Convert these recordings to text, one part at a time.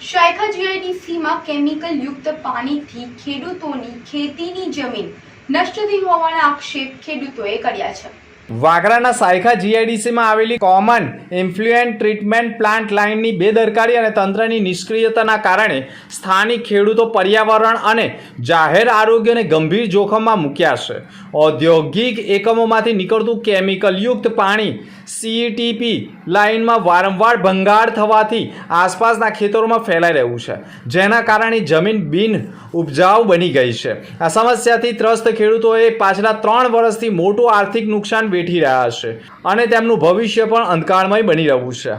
શાયખા જીઆઈડીસીમાં chemical યુક્ત પાણીથી ખેડૂતોની ખેતીની જમીન નષ્ટ થઈ હોવાના આક્ષેપ ખેડૂતોએ કર્યા છે. વાગરાના સાયખા જીઆઈડીસીમાં આવેલી કોમન ઇન્ફ્લુએન્ટ ટ્રીટમેન્ટ પ્લાન્ટ લાઇનની બેદરકારી અને તંત્રની નિષ્ક્રિયતાના કારણે સ્થાનિક ખેડૂતો પર્યાવરણ અને જાહેર આરોગ્યને ગંભીર જોખમમાં મૂક્યા છે. ઔદ્યોગિક એકમોમાંથી નીકળતું કેમિકલયુક્ત પાણી સીઈટીપી લાઇનમાં વારંવાર ભંગાર થવાથી આસપાસના ખેતરોમાં ફેલાઈ રહ્યું છે. જેના કારણે જમીન બિન ઉપજાઉ બની ગઈ છે. આ સમસ્યાથી ત્રસ્ત ખેડૂતોએ પાછલા ત્રણ વર્ષથી મોટું આર્થિક નુકસાન વેઠી રહ્યા છે અને તેમનું ભવિષ્ય પણ અંધકારમય બની રહ્યું છે.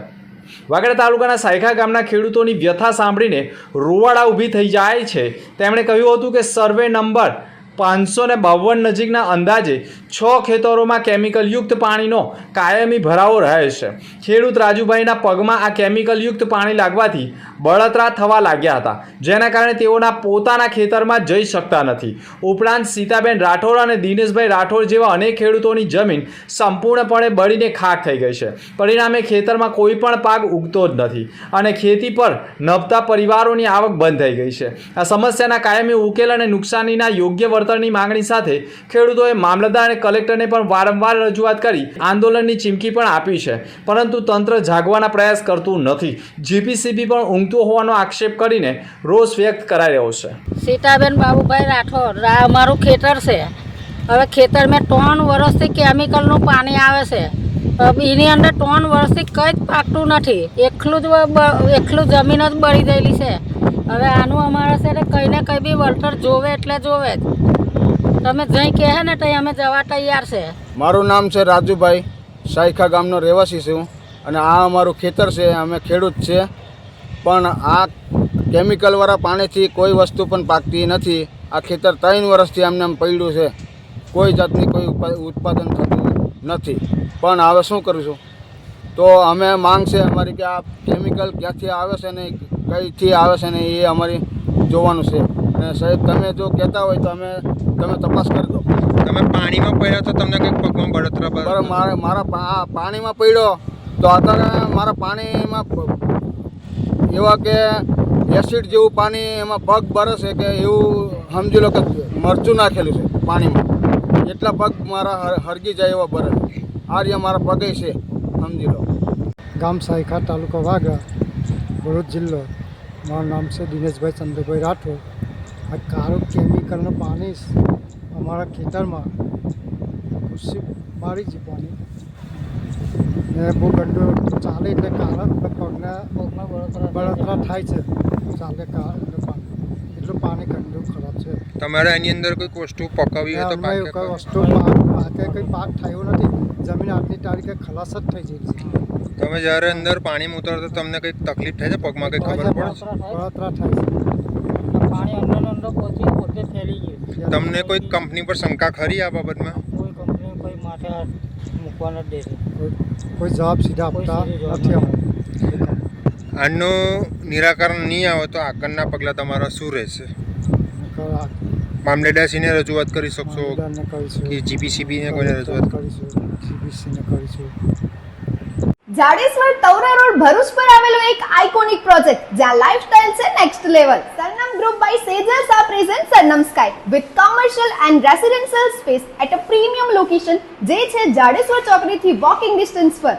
વાગડા તાલુકાના સાયખા ગામના ખેડૂતોની વ્યથા સાંભળીને રોવાડા ઊભી થઈ જાય છે. તેમણે કહ્યું હતું કે સર્વે નંબર પાંચસો ને બાવન નજીકના અંદાજે છ ખેતરોમાં કેમિકલયુક્ત પાણીનો કાયમી ભરાવો રહે છે. ખેડૂત રાજુભાઈના પગમાં આ કેમિકલયુક્ત પાણી લાગવાથી બળતરા થવા લાગ્યા હતા. જેના કારણે તેઓના પોતાના ખેતરમાં જઈ શકતા નથી. ઉપરાંત સીતાબેન રાઠોડ અને દિનેશભાઈ રાઠોડ જેવા અનેક ખેડૂતોની જમીન સંપૂર્ણપણે બળીને ખાક થઈ ગઈ છે. પરિણામે ખેતરમાં કોઈ પણ પાક ઉગતો જ નથી અને ખેતી પર નભતા પરિવારોની આવક બંધ થઈ ગઈ છે. આ સમસ્યાના કાયમી ઉકેલ અને નુકસાનીના યોગ્ય વળતરની માંગણી સાથે ખેડૂતોએ મામલતદાર અને કલેક્ટરને પણ વારંવાર રજૂઆત કરી આંદોલનની ચીમકી પણ આપી છે. પરંતુ તંત્ર જાગવાના પ્રયાસ કરતું નથી. જીપીસીબી પણ ઊંઘતું હોવાનો આક્ષેપ કરીને રોષ વ્યક્ત કરાઈ રહ્યો છે. સીતાબેન બાબુભાઈ રાઠોડ અમારું ખેતર છે. હવે ખેતરમાં ત્રણ વર્ષથી કેમિકલનું પાણી આવે છે. એની અંદર ત્રણ વર્ષથી કંઈ જ પાકતું નથી. એકલું જ એકલું જમીન જ બળી ગયેલી છે. હવે આનું અમારે કંઈ ને કંઈ બી વળતર જોવે એટલે જોવે જ. તમે જઈ કહે ને ત્યાં અમે જવા તૈયાર છે. મારું નામ છે રાજુભાઈ. સાયખા ગામનો રહેવાસી છું. અને આ અમારું ખેતર છે, અમે ખેડૂત છે. પણ આ કેમિકલવાળા પાણીથી કોઈ વસ્તુ પણ પાકતી નથી. આ ખેતર ત્રણ વર્ષથી અમને એમ પડ્યું છે. કોઈ જાતની કોઈ ઉત્પા- ઉત્પાદન થતું નથી. પણ હવે શું કરીશું તો અમે માંગ છે અમારી કે આ કેમિકલ ક્યાંથી આવે છે ને કઈથી આવે છે ને એ અમારી જોવાનું છે. અને સાહેબ તમે જો કહેતા હોય તો અમે તમે તપાસ કરી દો. તમે પાણીમાં પડ્યા તો તમને કંઈક પગમાં બળતરા બરાબર મારે મારા પાણીમાં પડ્યો તો અત્યારે મારા પાણીમાં એવા કે એસિડ જેવું પાણી એમાં પગ બરસે કે એવું સમજી લો કે મરચું નાખેલું છે પાણીમાં. એટલા પગ મારા હર- હરગી જાય એવા બરસ આ રહ્યા મારા પગે છે સમજી લો. ગામ સાયખા તાલુકો વાઘા ભરૂચ જિલ્લો. મારું નામ છે દિનેશભાઈ ચંદ્રભાઈ રાઠોડ. આ કાળું કેમિકલનું પાણી અમારા ખેતરમાં ખુશી મારી છે પાણી. ને બહુ ગંડો ચાલે એટલે કારણ પગના બળતરા થાય છે. ચાલે કાળું પાણી એટલું પાણી ગંદુ ખરાબ છે. તમારે એની અંદર કોઈ વસ્તુ પકાવી હોય તો પાકે કોઈ? વસ્તુ પાકે કંઈ પાક થયો નથી. જમીન આજની તારીખે ખલાસ જ થઈ જાય છે. તમે જ્યારે અંદર પાણી ઉતરો તો તમને કંઈક તકલીફ થાય છે? પગમાં કંઈક ખબર પડે? છે? બળતરા થાય છે. પાણી અંદર અંદર પોતે પોતે ફેલી ગયું તમને કોઈ કંપની પર શંકા ખરી આ બાબતમાં? કોઈ કંપની કોઈ માથે મૂકવા નથી દેતી કોઈ જવાબ સીધા આપતા નથી અમને આનું નિરાકરણ નહીં આવે તો આગળના પગલાં તમારા શું રહેશે? મામલેદારશ્રીને રજૂઆત કરી શકશો કે જીપીસીબીને કોઈને રજૂઆત કરીશું. કરીશું. જાડેશ્વર તવરા રોડ ભરૂચ પર આવેલો એક આઇકોનિક પ્રોજેક્ટ જ્યાં લાઇફસ્ટાઇલ છે next level Sarnam group by Sejals આ present Sarnam sky with commercial and residential space at a premium location જે છે જાડેશ્વર ચોકડીથી વોકિંગ ડિસ્ટન્સ પર.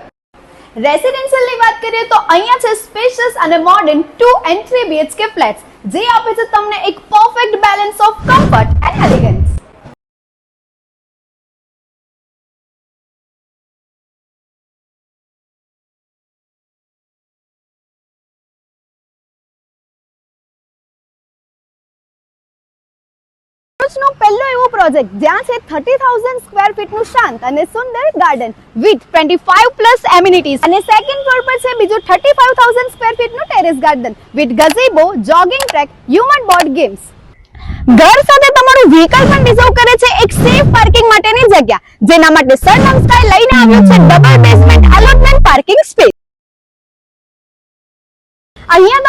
રેસિડેન્શિયલની વાત કરીએ તો અહીંયા છે સ્પેશિયસ અને modern two and three BHK flats જે આપે છે તમને એક ભરૂચનો પહેલો એવો પ્રોજેક્ટ જ્યાં છે 30000 સ્ક્વેર ફીટનું શાંત અને સુંદર garden with twenty five plus amenities અને સેકન્ડ ફ્લોર પર છે બીજો 35000 square ફીટનું terrace garden with gazebo jogging track human board games ઘર સાથે તમારું વ્હીકલ પણ રિઝર્વ કરે છે એક સેફ પાર્કિંગ માટેની જગ્યા, જેના માટે સરનમ સ્કાય લઈને આવ્યો છે double basement allotment parking space અહીંયા